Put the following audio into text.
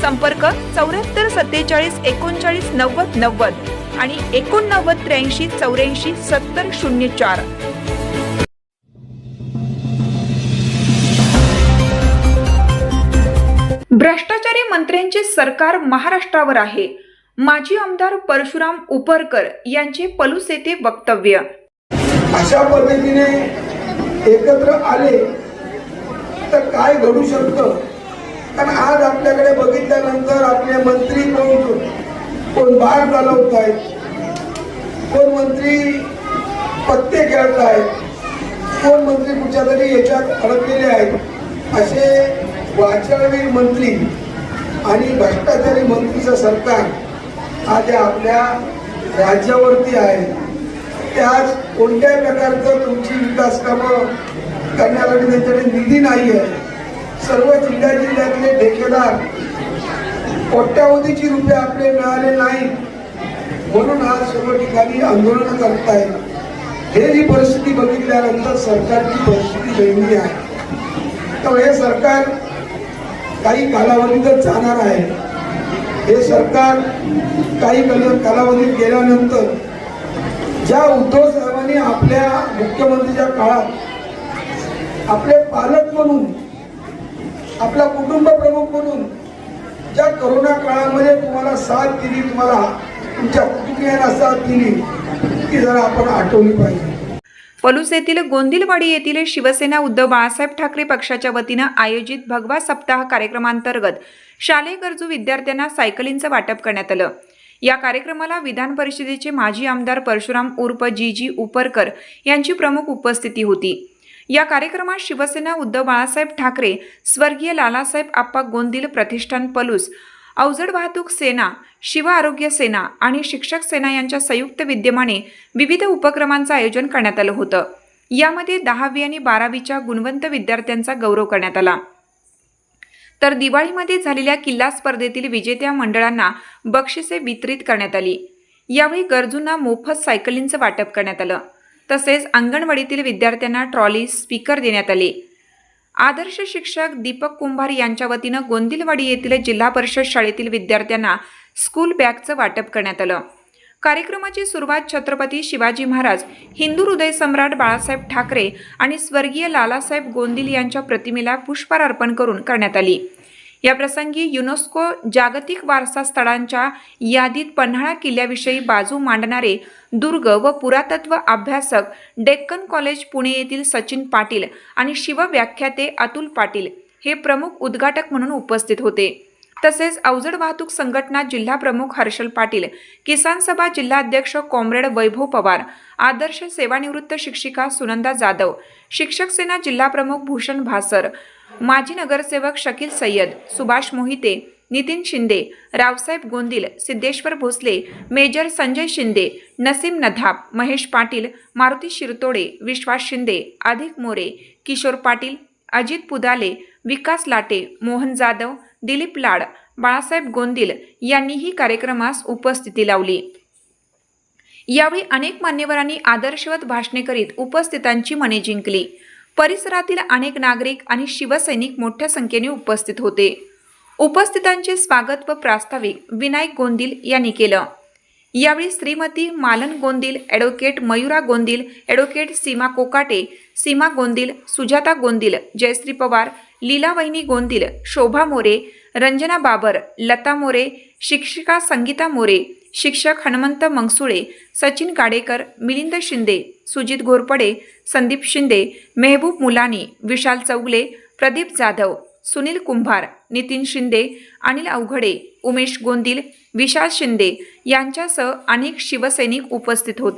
संपर्क चौऱ्याहत्तर सत्तेचाळीस एकोणचाळीस नव्वद नव्वद आणि एकोणनव्वद त्र्याऐंशी चौऱ्याऐंशी सत्तर शून्य चार. भ्रष्टाचारी मंत्र्यांचे सरकार महाराष्ट्रावर आहे. माजी आमदार परशुराम उपरकर यांचे पलूस येथे वक्तव्य. अशा पद्धतीने एकत्र आले तर काय घडू शकतं? आणि आज आपल्याकडे बघितल्यानंतर आपले मंत्री कोण कोण बाळ चालवत आहेत? कोण मंत्री पत्ते खेळत आहेत? कोण मंत्री कुठच्या तरी याच्यात अडकलेले आहेत? असे वाचाळवीर मंत्री आणि भ्रष्टाचारी मंत्रीचं सरकार आज आपल्या राज्यावरती आहे. त्याच कोणत्याही प्रकारचं तुमची विकास कामं करण्यासाठी त्यांच्याकडे निधी नाही आहे सर्व जिल्ह्या जिल्ह्यातले ठेकेदार कोट्यावधीची रुपये आपले मिळाले नाही. म्हणून आज सर्व ठिकाणी आंदोलनं करतायत. हे जी परिस्थिती बघितल्यानंतर सरकारची परिस्थिती वेगळी आहे. तर हे सरकार काही कालावधीतच जाणार आहे. हे सरकार काही कालावधीत गेल्यानंतर ज्या उद्धव साहेबांनी आपल्या मुख्यमंत्रीच्या काळात आपले पालक म्हणून आपला कुटुंब प्रमुख म्हणून ज्या करोना काळामध्ये तुम्हाला साथ दिली तुम्हाला तुमच्या कुटुंबियांना साथ दिली ती जरा आपण आठवली पाहिजे. पलूस येथील गोंदिलवाडी येथील शिवसेना उद्धव बाळासाहेब ठाकरे पक्षाच्या वतीनं आयोजित भगवा सप्ताह कार्यक्रमांतर्गत शालेय गरजू विद्यार्थ्यांना सायकलींचं वाटप करण्यात आलं. या कार्यक्रमाला विधान परिषदेचे माजी आमदार परशुराम उर्फ जी जी उपरकर यांची प्रमुख उपस्थिती होती. या कार्यक्रमात शिवसेना उद्धव बाळासाहेब ठाकरे स्वर्गीय लालासाहेब आप्पा गोंदिल प्रतिष्ठान पलूस अवजड वाहतूक सेना शिव आरोग्य सेना आणि शिक्षक सेना यांच्या संयुक्त विद्यमाने विविध उपक्रमांचं आयोजन करण्यात आलं होतं. यामध्ये दहावी आणि बारावीच्या गुणवंत विद्यार्थ्यांचा गौरव करण्यात आला. तर दिवाळीमध्ये झालेल्या किल्ला स्पर्धेतील विजेत्या मंडळांना बक्षिसे वितरित करण्यात आली. यावेळी गरजूंना मोफत सायकलींचं वाटप करण्यात आलं. तसेच अंगणवाडीतील विद्यार्थ्यांना ट्रॉली स्पीकर देण्यात आले. आदर्श शिक्षक दीपक कुंभार यांच्या वतीनं गोंदिलवाडी येथील जिल्हा परिषद शाळेतील विद्यार्थ्यांना स्कूल बॅगचं वाटप करण्यात आलं. कार्यक्रमाची सुरुवात छत्रपती शिवाजी महाराज हिंदू हृदय सम्राट बाळासाहेब ठाकरे आणि स्वर्गीय लालासाहेब गोंदिल यांच्या प्रतिमेला पुष्पार अर्पण करून करण्यात आली. या प्रसंगी युनेस्को जागतिक वारसा स्थळांच्या यादीत पन्हाळा किल्ल्याविषयी बाजू मांडणारे दुर्ग व पुरातत्व अभ्यासक डेक्कन कॉलेज पुणे येथील सचिन पाटील आणि शिवव्याख्याते अतुल पाटील हे प्रमुख उद्घाटक म्हणून उपस्थित होते. तसेच अवजड वाहतूक संघटना जिल्हा प्रमुख हर्षल पाटील किसान सभा जिल्हाध्यक्ष कॉम्रेड वैभव पवार आदर्श सेवानिवृत्त शिक्षिका सुनंदा जाधव शिक्षक सेना जिल्हाप्रमुख भूषण भासर माजी नगरसेवक शकील सय्यद सुभाष मोहिते नितीन शिंदे रावसाहेब गोंदिल सिद्धेश्वर भोसले मेजर संजय शिंदे नसीम नधाप महेश पाटील मारुती शिरतोडे विश्वास शिंदे अधिक मोरे किशोर पाटील अजित पुदाले विकास लाटे मोहन जाधव दिलीप लाड बाळासाहेब गोंदिल यांनीही कार्यक्रमास उपस्थिती लावली. यावेळी अनेक मान्यवरांनी आदर्शवत भाषणे करीत उपस्थितांची मने जिंकली. परिसरातील अनेक नागरिक आणि शिवसैनिक मोठ्या संख्येने उपस्थित होते. उपस्थितांचे स्वागत व प्रास्ताविक विनायक गोंदिल यांनी केलं. यावेळी श्रीमती मालन गोंदिल ॲडव्होकेट मयुरा गोंदिल ॲडव्होकेट सीमा कोकाटे सीमा गोंदिल सुजाता गोंदिल जयश्री पवार लीलावहिनी गोंदिल शोभा मोरे रंजना बाबर लता मोरे शिक्षिका संगीता मोरे शिक्षक हनुमंत मंगसुळे सचिन काडेकर मिलिंद शिंदे सुजित घोरपडे संदीप शिंदे मेहबूब मुलानी विशाल चौगले प्रदीप जाधव सुनील कुंभार नितीन शिंदे अनिल अवघडे उमेश गोंदिल विशाल शिंदे यांच्यासह अनेक शिवसैनिक उपस्थित होते.